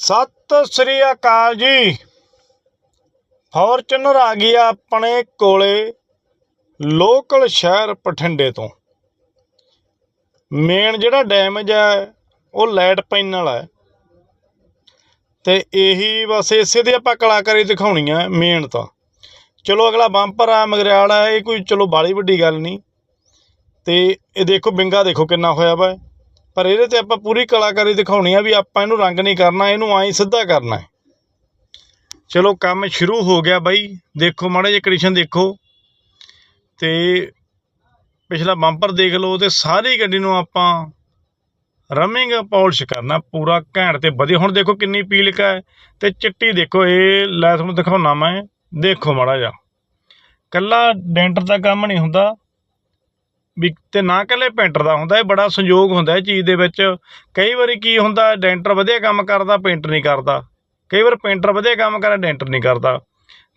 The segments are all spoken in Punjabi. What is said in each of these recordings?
ਸਤਿ ਸ੍ਰੀ ਅਕਾਲ ਜੀ। ਫੋਰਚੂਨਰ ਆ ਗਈ ਆ ਆਪਣੇ ਕੋਲੇ ਲੋਕਲ ਸ਼ਹਿਰ ਬਠਿੰਡੇ ਤੋਂ। ਮੇਨ ਜਿਹੜਾ ਡੈਮੇਜ ਹੈ ਉਹ ਲਾਈਟ ਪੈਨ ਨਾਲ ਹੈ। ਤੇ ਇਹੀ ਬਸ ਇਸੇ ਦੀ ਆਪਾਂ ਕਲਾਕਾਰੀ ਦਿਖਾਉਣੀ ਆ ਮੇਨ ਤਾਂ। ਚਲੋ ਅਗਲਾ ਬੰਪਰ ਆ ਮਗਰਿਆਲ ਆ ਇਹ ਕੋਈ ਚਲੋ ਬਾਲੀ ਵੱਡੀ ਗੱਲ ਨਹੀਂ। ਤੇ ਇਹ ਦੇਖੋ, ਬਿੰਗਾ ਦੇਖੋ ਕਿੰਨਾ ਹੋਇਆ ਵਾ। ਪਰ ਇਹਦੇ ਤੇ ਆਪਾਂ ਪੂਰੀ ਕਲਾਕਾਰੀ ਦਿਖਾਉਣੀ ਆ ਵੀ ਆਪਾਂ ਇਹਨੂੰ ਰੰਗ ਨਹੀਂ ਕਰਨਾ, ਇਹਨੂੰ ਐਂ ਸਿੱਧਾ ਕਰਨਾ ਚਲੋ, ਕੰਮ ਸ਼ੁਰੂ ਹੋ ਗਿਆ ਬਾਈ। ਦੇਖੋ, ਮਾੜਾ ਜਿਹਾ ਕੰਡੀਸ਼ਨ ਦੇਖੋ। ਤੇ ਪਿਛਲਾ ਬੰਪਰ ਦੇਖ ਲਓ ਤੇ ਸਾਰੀ ਗੱਡੀ ਨੂੰ ਆਪਾਂ ਰਮਿੰਗ ਪਾਲਿਸ਼ ਕਰਨਾ, ਪੂਰਾ ਘੈਂਟ ਤੇ ਵਧੀਆ। ਹੁਣ ਦੇਖੋ ਕਿੰਨੀ ਪੀਲਕ ਹੈ ਤੇ ਚਿੱਟੀ ਦੇਖੋ, ਇਹ ਲੈ ਤੁਹਾਨੂੰ ਦਿਖਾਉਣਾ ਮੈਂ। ਦੇਖੋ ਮਾੜਾ ਜਿਹਾ। ਕੱਲਾ ਡੈਂਟਰ ਦਾ ਕੰਮ ਨਹੀਂ ਹੁੰਦਾ। ਵੀ ਤੇ ਨਾ ਇਕੱਲੇ ਪੇਂਟਰ ਦਾ ਹੁੰਦਾ, ਇਹ ਬੜਾ ਸੰਯੋਗ ਹੁੰਦਾ ਇਹ ਚੀਜ਼ ਦੇ ਵਿੱਚ। ਕਈ ਵਾਰੀ ਕੀ ਹੁੰਦਾ, ਡੈਂਟਰ ਵਧੀਆ ਕੰਮ ਕਰਦਾ ਪੇਂਟਰ ਨਹੀਂ ਕਰਦਾ। ਕਈ ਵਾਰ ਪੇਂਟਰ ਵਧੀਆ ਕੰਮ ਕਰਦਾ ਡੈਂਟਰ ਨਹੀਂ ਕਰਦਾ।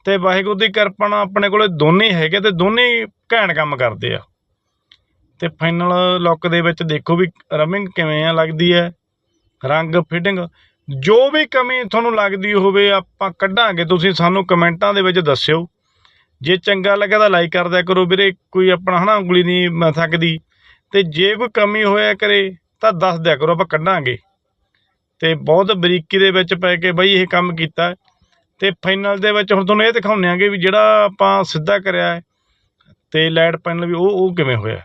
ਤੇ ਵਾਹਿਗੁਰੂ ਦੀ ਕਿਰਪਾ ਨਾਲ ਆਪਣੇ ਕੋਲੇ ਦੋਨੇ ਹੈਗੇ ਤੇ ਦੋਨੇ ਘੈਣ ਕੰਮ ਕਰਦੇ ਆ। ਤੇ ਫਾਈਨਲ ਲੁੱਕ ਦੇ ਵਿੱਚ ਦੇਖੋ ਵੀ ਰਮਿੰਗ ਕਿਵੇਂ ਆ ਲੱਗਦੀ ਹੈ। ਰੰਗ, ਫਿਟਿੰਗ, ਜੋ ਵੀ ਕਮੀ ਤੁਹਾਨੂੰ ਲੱਗਦੀ ਹੋਵੇ ਆਪਾਂ ਕੱਢਾਂਗੇ, ਤੁਸੀਂ ਸਾਨੂੰ ਕਮੈਂਟਾਂ ਦੇ ਵਿੱਚ ਦੱਸਿਓ। ਜੇ ਚੰਗਾ ਲੱਗਾ ਤਾਂ ਲਾਈਕ ਕਰ ਦਿਆ ਕਰੋ ਵੀਰੇ, ਕੋਈ ਆਪਣਾ ਹਨਾ ਉਂਗਲੀ ਨਹੀਂ ਮ ਸਕਦੀ ਤੇ ਜੇ ਕੋਈ ਕਮੀ ਹੋਇਆ ਕਰੇ ਤਾਂ ਦੱਸ ਦਿਆ ਕਰੋ, ਆਪਾਂ ਕੱਢਾਂਗੇ। ਤੇ ਬਹੁਤ ਬਰੀਕੀ ਦੇ ਵਿੱਚ ਪੈ ਕੇ ਬਈ ਇਹ ਕੰਮ ਕੀਤਾ। ਹੈ। ਤੇ ਫਾਈਨਲ ਦੇ ਵਿੱਚ ਹੁਣ ਤੁਹਾਨੂੰ ਇਹ ਦਿਖਾਉਂਦੇ ਆਂਗੇ ਵੀ ਜਿਹੜਾ ਆਪਾਂ ਸਿੱਧਾ ਕਰਿਆ ਹੈ ਤੇ ਲਾਈਟ ਪੈਨਲ ਵੀ ਉਹ ਉਹ ਕਿਵੇਂ ਹੋਇਆ।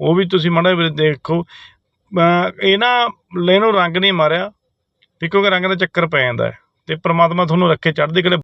ਉਹ ਵੀ ਤੁਸੀਂ ਮਾੜਾ ਜਿਹਾ ਦੇਖੋ। ਅਮ ਇਹ ਨਾ ਲੈਨੋਂ ਰੰਗ ਨਹੀਂ ਮਾਰਿਆ, ਵੀ ਕਿਉਂਕਿ ਰੰਗ ਦਾ ਚੱਕਰ ਪੈ ਜਾਂਦਾ ਹੈ। ਤੇ ਪ੍ਰਮਾਤਮਾ ਤੁਹਾਨੂੰ ਰੱਖੇ ਚੜ੍ਹਦੀ ਕਲੇ